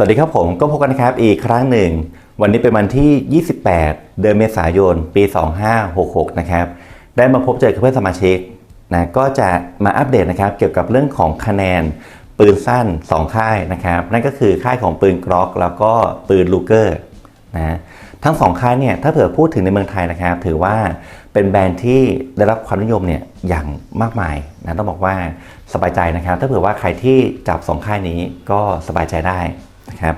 สวัสดีครับผมก็พบกันนะครับอีกครั้งหนึ่ง วันนี้เป็นวันที่ 28 เดือนเมษายน ปี 2566 นะครับ ได้มาพบเจอกับเพื่อนสมาชิกนะก็จะมาอัปเดตนะครับเกี่ยวกับเรื่องของคะแนนปืนสั้น 2 ค่ายนะครับ นั่นก็คือค่ายของปืนกรอกแล้วก็ปืนลูเกอร์นะทั้งสองค่ายเนี่ยถ้าเผื่อพูดถึงในเมืองไทยนะครับ ถือว่าเป็นแบรนด์ที่ได้รับความนิยมเนี่ยอย่างมากมายนะต้องบอกว่าสบายใจนะครับ ถ้าเผื่อว่าใครที่จับสองค่ายนี้ก็สบายใจได้ นะครับ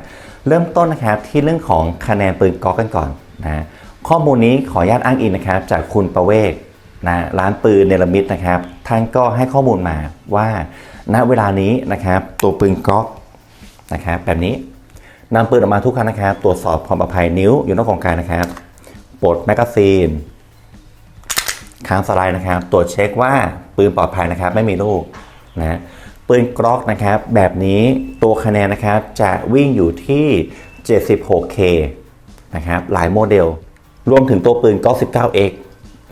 เริ่มต้นนะครับที่เรื่องของคะแนนปืนกอล์กันก่อนนะข้อมูลนี้ขออนุญาตอ้างอิงนะครับจากคุณประเวกนะร้านปืนเนลมิดนะครับท่านก็ให้ข้อมูลมาว่าณเวลานี้นะครับตัวปืนกอล์ฟนะครับแบบนี้นำปืนออกมาทุกครั้งนะครับ ตรวจสอบความปลอดภัยนิ้วอยู่นอกของการนะครับปลดแมกกาซีนค้างสไลด์นะครับ ตรวจเช็คว่าปืนปลอดภัยนะครับ ไม่มีลูกนะ ปืนกรอกนะครับ แบบนี้ตัวคะแนนนะครับจะวิ่งอยู่ที่ 76K นะครับหลายโมเดล รวมถึงตัวปืนกรอก 19X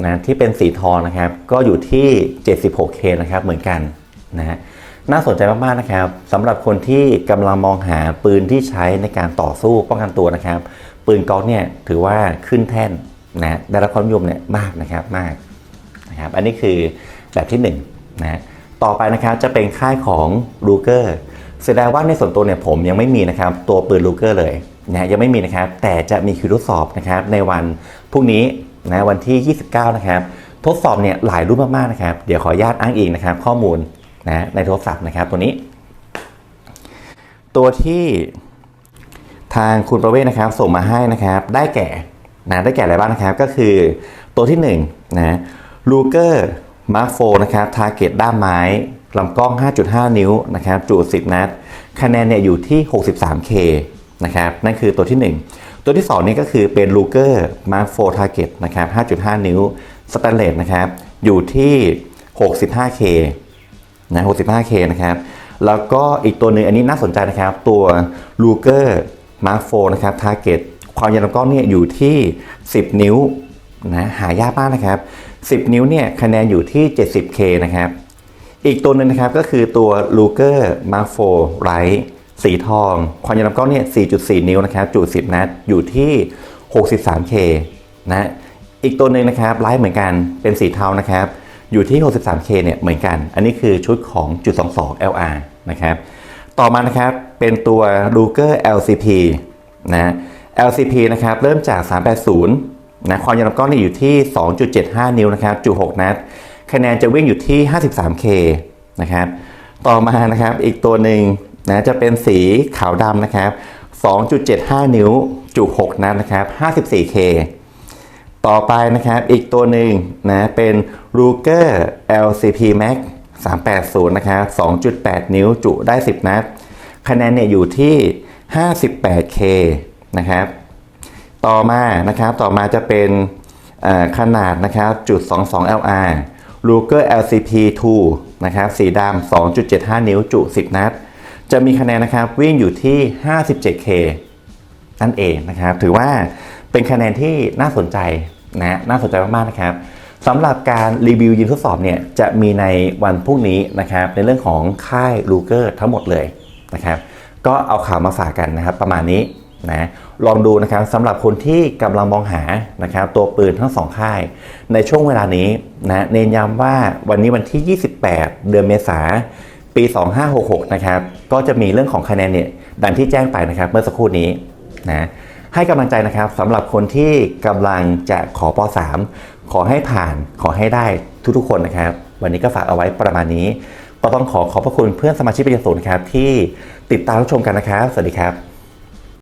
นะที่เป็นสีทองนะครับ ก็อยู่ที่ 76K นะครับเหมือนกันนะฮะน่าสนใจมากๆนะครับสำหรับคนที่กำลังมองหาปืนที่ใช้ในการต่อสู้ป้องกันตัวนะครับ ปืนกอกเนี่ยถือว่าขึ้นแท่นนะได้รับความนิยมเนี่ยมากนะครับมากนะครับ อันนี้คือแบบที่1นงนะ ต่อไปนะครับจะเป็นค่ายของลูเกอร์แสดงว่าในส่วนตัวเนี่ยผมยังไม่มีนะครับตัวปืนลูเกอร์เลยนะยังไม่มีนะครับ แต่จะมีคิวทดสอบนะครับในวันพรุ่งนี้นะวันที่ 29 นะครับ ทดสอบเนี่ยหลายรุ่นมากๆนะครับ เดี๋ยวขออนุญาตอ้างอิงนะครับ ข้อมูลนะในโทรศัพท์นะครับตัวนี้ ตัวที่ทางคุณประเวศนะครับ ส่งมาให้นะครับ ได้แก่นะได้แก่อะไรบ้างนะครับ ก็คือตัวที่1นะลูเกอร์ มาร์โฟนะครับทาร์เก็ตด้ามไม้ลำกล้อง 5.5 นิ้วนะครับจุ10 นัด คะแนนเนี่ยอยู่ที่ 63K นะครับนั่นคือตัวที่ 1 ตัวที่ 2 นี่ก็คือเป็นลูเกอร์มาร์โฟทาร์เก็ตนะครับ 5.5 นิ้วสแตนเลสนะครับอยู่ที่ 65K นะ 65K นะครับ แล้วก็อีกตัวหนึ่งอันนี้น่าสนใจนะครับ ตัว Luger Mark IV นะครับ Target ความยาวลำกล้องเนี่ยอยู่ที่ 10 นิ้วนะหายากมากนะครับ 10 นิ้วเนี่ยคะแนนอยู่ที่ 70K นะครับ อีกตัวหนึงนะครับก็คือตัว Luger Mark IV Lite สีทอง ความยาวลำกล้องเนี่ย 4.4 นิ้วนะครับ จุ10 นัด อยู่ที่ 63K นะ อีกตัวหนึ่งนะครับไลท์เหมือนกัน เป็นสีเทานะครับ อยู่ที่ 63K เนี่ยเหมือนกัน อันนี้คือชุดของจุด22 LR นะครับ ต่อมานะครับ เป็นตัว Luger LCP นะ LCP นะครับ เริ่มจาก 380 นะความยาวลำกล้องนี่อยู่ที่ 2.75 นิ้วนะครับจุ6นัดคะแนนจะวิ่งอยู่ที่ 53K นะครับต่อมานะครับอีกตัวหนึ่งนะจะเป็นสีขาวดำนะครับ 2.75 นิ้วจุ6นัดนะครับ 54K ต่อไปนะครับอีกตัวหนึ่งนะเป็น Ruger LCP Max 380 นะครับ 2.8 นิ้วจุได้ 10 นัด คะแนนเนี่ยอยู่ที่ 58K นะครับ ต่อมานะครับต่อมาจะเป็นขนาดนะครับจุด22 LR Ruger LCP 2นะครับสีดำ2.75 นิ้วจุ 10 นัด จะมีคะแนนนะครับวิ่งอยู่ที่ 57K นั่นเองนะครับ ถือว่าเป็นคะแนนที่น่าสนใจนะน่าสนใจมากๆนะครับสำหรับการรีวิวยิงทดสอบเนี่ยจะมีในวันพรุ่งนี้นะครับ ในเรื่องของค่ายลูเกอร์ทั้งหมดเลยนะครับ ก็เอาข่าวมาฝากกันนะครับ ประมาณนี้ นะลองดูนะครับสำหรับคนที่กำลังมองหานะครับตัวปืนทั้งสองค่าย ในช่วงเวลานี้นะเน้นย้ำว่าวันนี้วันที่ 28 เดือนเมษาปี 2566 นะครับก็จะมีเรื่องของคะแนนเนี่ยดังที่แจ้งไปนะครับเมื่อสักครู่นี้นะให้กำลังใจนะครับสำหรับคนที่กำลังจะขอป .3 ขอให้ผ่านขอให้ได้ทุกๆคนนะครับ วันนี้ก็ฝากเอาไว้ประมาณนี้ ก็ต้องขอขอบพระคุณเพื่อนสมาชิกประชาชนครับที่ติดตามรับชมกันนะครับ สวัสดีครับ